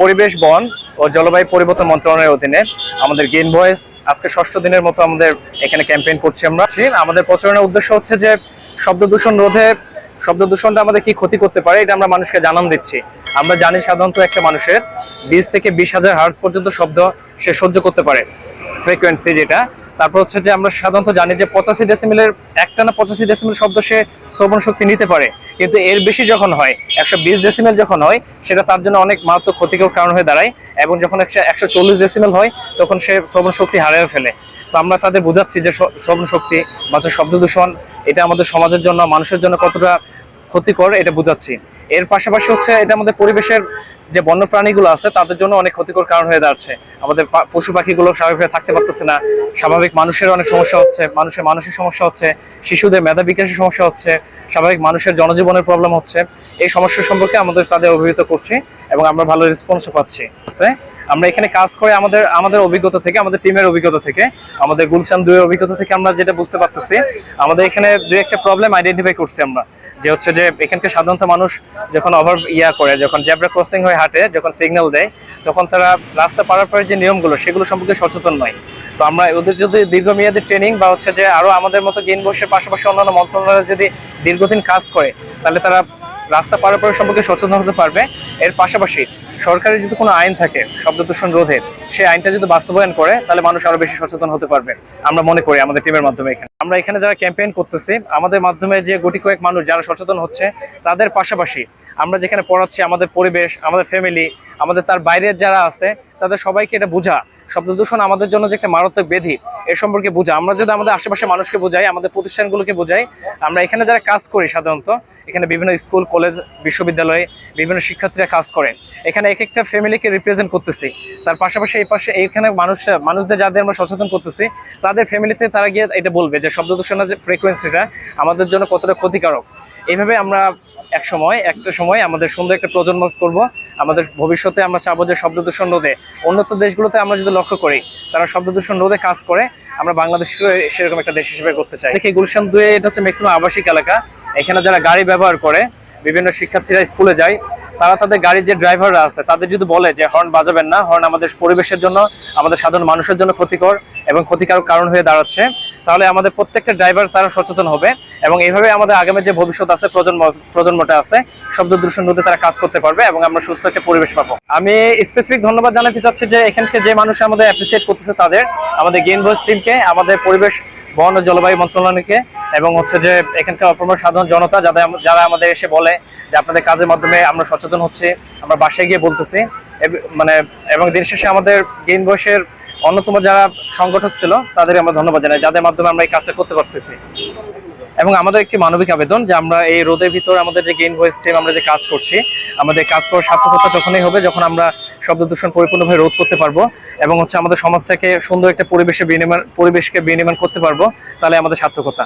পরিবেশ, বন ও জলবায়ু পরিবর্তন মন্ত্রণালয়ের অধীনে আমাদের গ্রিন ভয়েস আজকে ষষ্ঠ দিনের মতো আমাদের এখানে ক্যাম্পেইন করছি আমরা। আমাদের প্রচারণার উদ্দেশ্য হচ্ছে যে শব্দ দূষণ রোধে, শব্দ দূষণটা আমাদের কি ক্ষতি করতে পারে এটা আমরা মানুষকে জানান দিচ্ছি। আমরা জানি সাধারণত একটা মানুষের বিশ থেকে বিশ হাজার হার্স পর্যন্ত শব্দ সে সহ্য করতে পারে। ফ্রিকোয়েন্সি যেটা তারপর হচ্ছে যে আমরা সাধারণত জানি যে পঁচাশি ডেসিমেলের একটা না পঁচাশি ডেসিমেল শব্দ সে শ্রবণ শক্তি নিতে পারে। কিন্তু এর বেশি যখন হয়, একশো বিশ ডেসিমেল যখন হয়, সেটা তার জন্য অনেক মারাত্মক ক্ষতিকর কারণ হয়ে দাঁড়ায় এবং যখন একশো একশো চল্লিশ ডেসিমেল হয়, তখন সে শ্রবণ শক্তি হারিয়ে ফেলে। তো আমরা তাদের বোঝাচ্ছি যে শ্রবণ শক্তি বা শব্দ দূষণ, এটা আমাদের সমাজের জন্য, মানুষের জন্য কতটা ক্ষতিকর, এটা বোঝাচ্ছি। এর পাশাপাশি হচ্ছে এটা আমাদের পরিবেশের যে বন্য প্রাণীগুলো আছে, তাদের জন্য অনেক ক্ষতিকর কারণ হয়ে দাঁড়াচ্ছে। আমাদের পশু পাখিগুলো স্বাভাবিকভাবে থাকতে পারতেছে না। স্বাভাবিক মানুষের অনেক সমস্যা হচ্ছে, মানুষের মানসিক সমস্যা হচ্ছে, শিশুদের মেধা বিকাশের সমস্যা হচ্ছে, স্বাভাবিক মানুষের জনজীবনের প্রবলেম হচ্ছে। এই সমস্যা সম্পর্কে আমাদের তাদের অভিহিত করছি এবং আমরা ভালো রেসপন্সও পাচ্ছি। আছে আমরা এখানে কাজ করে আমাদের আমাদের অভিজ্ঞতা থেকে, আমাদের টিমের অভিজ্ঞতা থেকে, আমাদের গুলশান দুয়ের অভিজ্ঞতা থেকে আমরা যেটা বুঝতে পারতেছি, আমাদের এখানে দুই একটা প্রবলেম আইডেন্টিফাই করছি আমরা। যে হচ্ছে যে এখানকার সাধারণত মানুষ যখন ওভার ইয়া করে, যখন জেব্রা ক্রসিং হয়ে হাঁটে, যখন সিগন্যাল দেয়, তখন তারা রাস্তা পারার পরে যে নিয়মগুলো, সেগুলো সম্পর্কে সচেতন নয়। তো আমরা ওদের যদি দীর্ঘমেয়াদী ট্রেনিং বা হচ্ছে যে আরও আমাদের মতো গেন বসের পাশাপাশি অন্যান্য মন্ত্রণালয় যদি দীর্ঘদিন কাজ করে, তাহলে তারা রাস্তা পারাপার সম্পর্কে সচেতন হতে পারবে। এর পাশাপাশি সরকারের যদি কোনো আইন থাকে শব্দ দূষণ রোধে, সেই আইনটা যদি বাস্তবায়ন করে, তাহলে মানুষ আরও বেশি সচেতন হতে পারবে। আমরা মনে করি আমাদের টিমের মাধ্যমে এখানে। আমরা এখানে যারা ক্যাম্পেইন করতেছি, আমাদের মাধ্যমে যে গুটি কয়েক মানুষ যারা সচেতন হচ্ছে, তাদের পাশাপাশি আমরা যেখানে পড়াচ্ছি, আমাদের পরিবেশ, আমাদের ফ্যামিলি আমাদের তার বাইরের যারা আছে, তাদের সবাইকে এটা বোঝা শব্দ দূষণ আমাদের জন্য যে একটা মারাত্মক ব্যাধি, এ সম্পর্কে বোঝা। আমরা যদি আমাদের আশেপাশে মানুষকে বোঝাই, আমাদের প্রতিষ্ঠানগুলোকে বোঝাই, আমরা এখানে যারা কাজ করি সাধারণত, এখানে বিভিন্ন স্কুল, কলেজ, বিশ্ববিদ্যালয়ে বিভিন্ন শিক্ষার্থীরা কাজ করেন এখানে এক একটা ফ্যামিলিকে রিপ্রেজেন্ট করতেছি। তার পাশাপাশি এই পাশে এইখানে মানুষ মানুষদের যাদের আমরা সচেতন করতেছি, তাদের ফ্যামিলিতে তারা গিয়ে এটা বলবে যে শব্দ দূষণের যে ফ্রিকোয়েন্সিটা আমাদের জন্য কতটা ক্ষতিকারক। এইভাবে আমরা এক সময়, একটা সময় আমাদের সুন্দর একটা প্রজন্ম করব। আমাদের ভবিষ্যতে আমরা চাবো যে শব্দ দূষণ রোধে। উন্নত দেশগুলোতে আমরা যদি লক্ষ্য করি, তারা শব্দ দূষণ রোধে কাজ করে, আমরা বাংলাদেশকে সেরকম একটা দেশ হিসেবে করতে চাই। দেখি গুলশান দুয়ে এটা হচ্ছে ম্যাক্সিমাম আবাসিক এলাকা। এখানে যারা গাড়ি ব্যবহার করে, বিভিন্ন শিক্ষার্থীরা স্কুলে যায়, তারা তাদের গাড়ির যে ড্রাইভাররা আছে, তাদের যদি বলে যে হর্ন বাজাবেন না, হর্ন আমাদের পরিবেশের জন্য, আমাদের সাধারণ মানুষের জন্য ক্ষতিকর এবং ক্ষতিকারক কারণ হয়ে দাঁড়াচ্ছে তাহলে আমাদের প্রত্যেকটা ড্রাইভার তারা সচেতন হবে এবং এইভাবে আমাদের আগামী যে ভবিষ্যৎ আছে, প্রজন্ম, প্রজন্মটা আছে, শব্দ দূষণ রোধে তারা কাজ করতে পারবে এবং আমরা সুস্থ একটা পরিবেশ পাবো। আমি স্পেসিফিক ধন্যবাদ জানাতে চাচ্ছি যে এখানকে যে মানুষ আমাদের অ্যাপ্রিসিয়েট করতেছে তাদের, আমাদের গেন ভয়েস টিমকে আমাদের পরিবেশ, বন ও জলবায়ু মন্ত্রণালয়কে এবং হচ্ছে যে এখানকার অপরম সাধারণ জনতা যাদের যারা আমাদের এসে বলে যে আপনাদের কাজের মাধ্যমে আমরা সচেতন হচ্ছে, আমরা বাসায় গিয়ে বলতেছি মানে এবং দিন শেষে আমাদের গেন বয়সের অন্যতম যারা সংগঠক ছিল তাদের আমরা ধন্যবাদ জানাই, যাদের মাধ্যমে আমরা এই কাজটা করতে পারতেছি। এবং আমাদের একটি মানবিক আবেদন যে আমরা এই রোদের ভিতর আমাদের যে গেইন ভয়েস টিম আমরা যে কাজ করছি, আমাদের কাজ করার সার্থকতা যখনই হবে, যখন আমরা শব্দ দূষণ পরিপূর্ণভাবে রোধ করতে পারব এবং হচ্ছে আমাদের সমাজটাকে সুন্দর একটা পরিবেশে বিনিময় পরিবেশকে বিনিময় করতে পারব, তাহলে আমাদের সার্থকতা।